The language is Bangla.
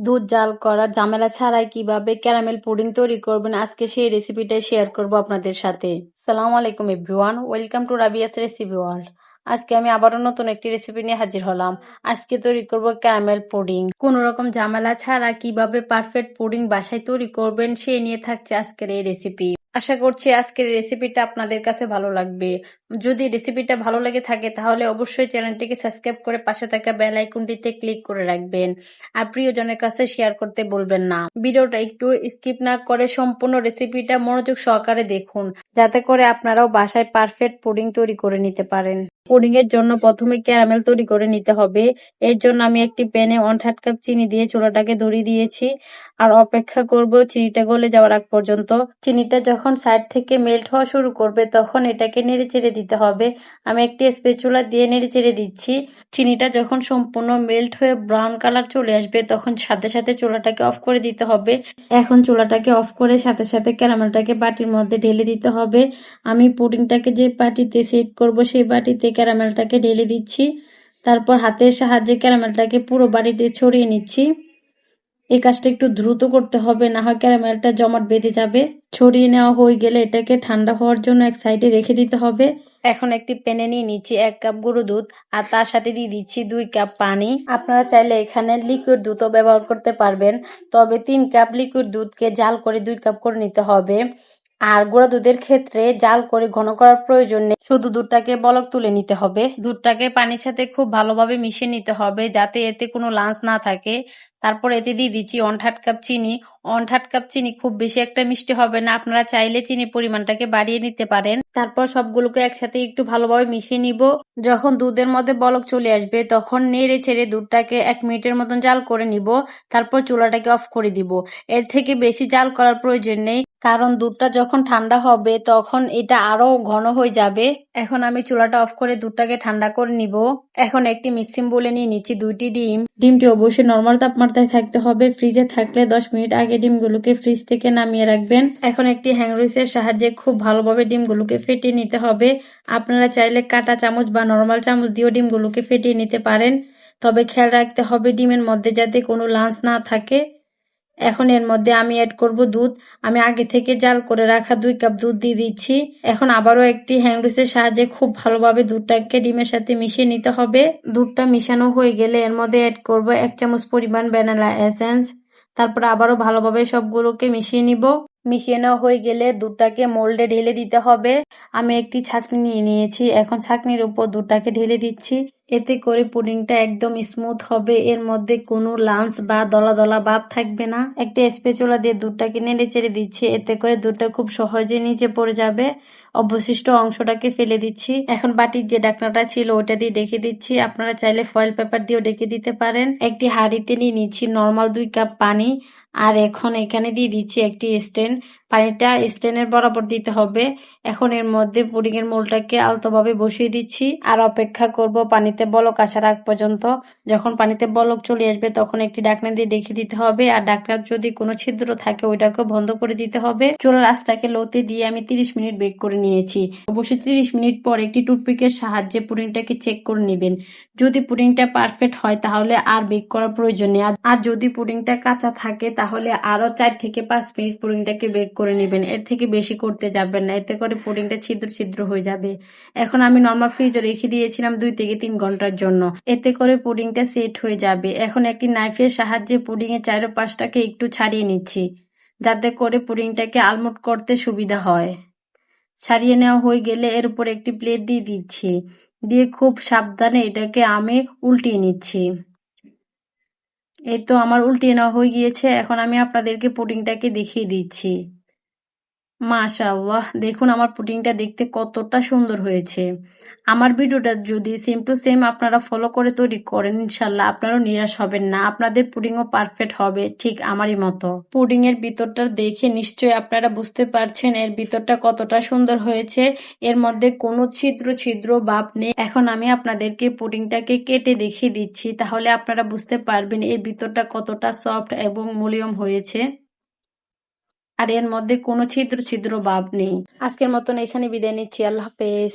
দুধ জাল করা, ঝামেলা ছাড়াই কীভাবে ক্যারামেল পুডিং তৈরি করবেন, আজকে সেই রেসিপিটাই শেয়ার করব আপনাদের সাথে। সালাম আলাইকুম everyone welcome to Rabia's recipe world আজকে আমি আবারও নতুন একটি রেসিপি নিয়ে হাজির হলাম। আজকে তৈরি করব ক্যারামেল পুডিং। কোন রকম ঝামেলা ছাড়া কীভাবে পারফেক্ট পুডিং বাসায় তৈরি করবেন, সে নিয়ে থাকছে আজকের এই রেসিপি আশা করছি আজকের রেসিপিটা আপনাদের কাছে ভালো লাগবে। যদি রেসিপিটা ভালো লেগে থাকে, তাহলে অবশ্যই চ্যানেলটিকে সাবস্ক্রাইব করে পাশে থাকা বেল আইকনটিতে ক্লিক করে রাখবেন। আর প্রিয়জনের কাছে শেয়ার করতে বলবেন না। ভিডিওটা একটু স্কিপ না করে সম্পূর্ণ রেসিপিটা মনোযোগ সহকারে দেখুন, যাতে করে আপনারাও বাসায় পারফেক্ট পুডিং তৈরি করে নিতে পারেন। পুডিং এর জন্য প্রথমে ক্যারামেল তৈরি করে নিতে হবে। এর জন্য আমি একটি প্যানে ওয়ান থার্ড কাপ চিনি দিয়ে চুলাটাকে ধরিয়ে দিয়েছি। আর অপেক্ষা করব চিনিটা গলে যাওয়ার আগ পর্যন্ত। চিনিটা যখন সাইড থেকে মেল্ট হওয়া শুরু করবে তখন এটাকে নেড়ে চেড়ে দিতে হবে। আমি একটি স্পেচুলা দিয়ে নেড়ে চেড়ে দিচ্ছি। চিনিটা যখন সম্পূর্ণ মেল্ট হয়ে ব্রাউন কালার চলে আসবে তখন সাথে সাথে চুলাটাকে অফ করে দিতে হবে। এখন চুলাটাকে অফ করে সাথে সাথে ক্যারামেলটাকে বাটির মধ্যে ঢেলে দিতে হবে। আমি পুডিংটাকে যে বাটিতে সেট করব সেই বাটিতে ক্যারামেলটাকে ঢেলে দিচ্ছি। তারপর হাতের সাহায্যে ক্যারামেলটাকে পুরো বাড়িতে ছড়িয়ে নিচ্ছি। এই কাজটা একটু দ্রুত করতে হবে, না হয় ক্যারামেলটা জমাট বেঁধে যাবে। ছড়িয়ে নেওয়া হয়ে গেলে এটাকে ঠান্ডা হওয়ার জন্য এক সাইডে রেখে দিতে হবে। এখন একটি প্যানে নিয়ে নিচ্ছি এক কাপ গরু দুধ আর তার সাথে দিয়ে দিচ্ছি দুই কাপ পানি। আপনারা চাইলে এখানে লিকুইড দুধও ব্যবহার করতে পারবেন, তবে তিন কাপ লিকুইড দুধকে জাল করে দুই কাপ করে নিতে হবে। আর গুঁড়া দুধের ক্ষেত্রে জাল করে ঘন করার প্রয়োজন নেই। শুধু দুধটাকে বলক তুলে নিতে হবে। দুধটাকে পানির সাথে খুব ভালোভাবে মিশিয়ে নিতে হবে যাতে এতে কোনো লাঞ্চ না থাকে। তারপর এতে দিয়ে দিচ্ছি ওয়ান থার্ড কাপ চিনি। ওয়ান থার্ড কাপ চিনি খুব বেশি একটা মিষ্টি হবে না। আপনারা চাইলে চিনি পরিমাণটাকে বাড়িয়ে নিতে পারেন। তারপর সবগুলোকে একসাথে একটু ভালোভাবে মিশিয়ে নিব। যখন দুধের মধ্যে বলক চলে আসবে তখন নেড়ে ছেড়ে দুধটাকে এক মিনিটের মতন জাল করে নিব। তারপর চুলাটাকে অফ করে দিব। এর থেকে বেশি জাল করার প্রয়োজন নেই। কারণ দুধটা যখন ঠান্ডা হবে, তখন এটা আরও ঘন হয়ে যাবে। এখন আমি চুলাটা অফ করে দুধটাকে ঠান্ডা করে নিব। এখন একটি মিক্সিং বলে নিয়ে নিচ্ছি দুইটি ডিম। ডিমটি অবশ্যই নর্মাল তাপমাত্রায় থাকতে হবে। ফ্রিজে থাকলে দশ মিনিট আগে ডিমগুলোকে ফ্রিজ থেকে নামিয়ে রাখবেন। এখন একটি হ্যাংরুইসের সাহায্যে খুব ভালোভাবে ডিমগুলোকে ফেটিয়ে নিতে হবে। আপনারা চাইলে কাটা চামচ বা নর্মাল চামচ দিয়েও ডিমগুলোকে ফেটিয়ে নিতে পারেন। তবে খেয়াল রাখতে হবে ডিমের মধ্যে যাতে কোনো লাঞ্চ না থাকে। এখন এর মধ্যে আমি অ্যাড করব দুধ। আমি আগে থেকে জাল করে রাখা দুই কাপ দুধ দিয়ে দিচ্ছি। এখন আবারও একটি হ্যাংরুসের সাহায্যে খুব ভালোভাবে দুধটাকে ডিমের সাথে মিশিয়ে নিতে হবে। দুধটা মিশানো হয়ে গেলে এর মধ্যে অ্যাড করব এক চামচ পরিমাণ ভ্যানিলা এসেন্স তারপর আবারও ভালোভাবে সবগুলোকে মিশিয়ে নিব। মিশিয়ে নেওয়া হয়ে গেলে দুধটাকে মোল্ডে ঢেলে দিতে হবে। আমি একটি ছাঁকনি নিয়ে নিয়েছি। এখন ছাঁকনির উপর দুধটাকে ঢেলে দিচ্ছি। এতে করে পুডিংটা একদম স্মুথ হবে। এর মধ্যে কোনো লাঞ্চ বা দলা দলা ভাব থাকবে না। একটা স্পেচুলা দিয়ে দুধটাকে নেড়ে চেড়ে দিচ্ছি। এতে করে দুধটা খুব সহজে নিচে পড়ে যাবে। অবশিষ্ট অংশটাকে ফেলে দিচ্ছি। এখন বাটির যে ডাকনাটা ছিল ওটা দিয়ে ডেকে দিচ্ছি। আপনারা চাইলে ফয়েল পেপার দিয়েও ডেকে দিতে পারেন। একটি হাঁড়িতে নিয়ে নিচ্ছি নর্মাল দুই কাপ পানি। আর এখন এখানে দিয়ে দিচ্ছি একটি স্ট্যান্ড পানিটা স্ট্যান্ডের বরাবর দিতে হবে। এখন এর মধ্যে পুডিং এর মোলটাকে আলতোভাবে বসিয়ে দিচ্ছি আর অপেক্ষা করব পানিতে বলক আসার আগ পর্যন্ত। যখন পানিতে বলক চলে আসবে তখন একটি ডাকনা দিয়ে দেখে দিতে হবে আর ডাকনার যদি কোনো ছিদ্র থাকে ওইটাকে বন্ধ করে দিতে হবে। চুলার আঁচটাকে লোতে দিয়ে আমি তিরিশ মিনিট বেক করে নিয়েছি। অবশ্যই তিরিশ মিনিট পর একটি টুথপিকের সাহায্যে পুডিংটাকে চেক করে নেবেন। যদি পুডিংটা পারফেক্ট হয় তাহলে আর বেক করার প্রয়োজন নেই। আর যদি পুডিংটা কাঁচা থাকে তাহলে আরও চার থেকে পাঁচ মিনিট পুডিংটাকে বেক করে নেবেন। এর থেকে বেশি করতে যাবেন না। এতে করে পুডিংটা ছিদ্র ছিদ্র হয়ে যাবে। এখন আমি নর্মাল ফ্রিজে রেখে দিয়েছিলাম দুই থেকে তিন ঘণ্টার জন্য। এতে করে পুডিংটা সেট হয়ে যাবে। এখন একটি নাইফের সাহায্যে পুডিং এর চারোপাশটাকে একটু ছাড়িয়ে নিচ্ছি, যাতে করে পুডিংটাকে আলমোট করতে সুবিধা হয়। ছাড়িয়ে নেওয়া হয়ে গেলে এর উপর একটি প্লেট দিয়ে দিচ্ছি। দিয়ে খুব সাবধানে এটাকে আমি উল্টিয়ে নিচ্ছি। এই তো আমার উল্টিয়ে নেওয়া হয়ে গিয়েছে। এখন আমি আপনাদেরকে পুডিংটাকে দেখিয়ে দিচ্ছি। মাশাআল্লাহ, দেখুন আমার পুডিংটা দেখতে কতটা সুন্দর হয়েছে। আমার ভিডিওটা যদি সেম টু সেম আপনারা ফলো করে তৈরি করেন ইনশাল্লাহ আপনারাও নিরাশ হবেন না। আপনাদের পুডিংও পারফেক্ট হবে ঠিক আমারই মতো। পুডিং এর ভিতরটা দেখে নিশ্চয়ই আপনারা বুঝতে পারছেন এর ভিতরটা কতটা সুন্দর হয়েছে। এর মধ্যে কোনো ছিদ্র ছিদ্র বাপ নেই। এখন আমি আপনাদেরকে পুডিংটাকে কেটে দেখিয়ে দিচ্ছি, তাহলে আপনারা বুঝতে পারবেন এর ভিতরটা কতটা সফট এবং মুলিয়ম হয়েছে। আর এর মধ্যে কোনো ছিদ্র ছিদ্র ভাব নেই। আজকের মতন এখানে বিদায় নিচ্ছি। আল্লাহ হাফেজ।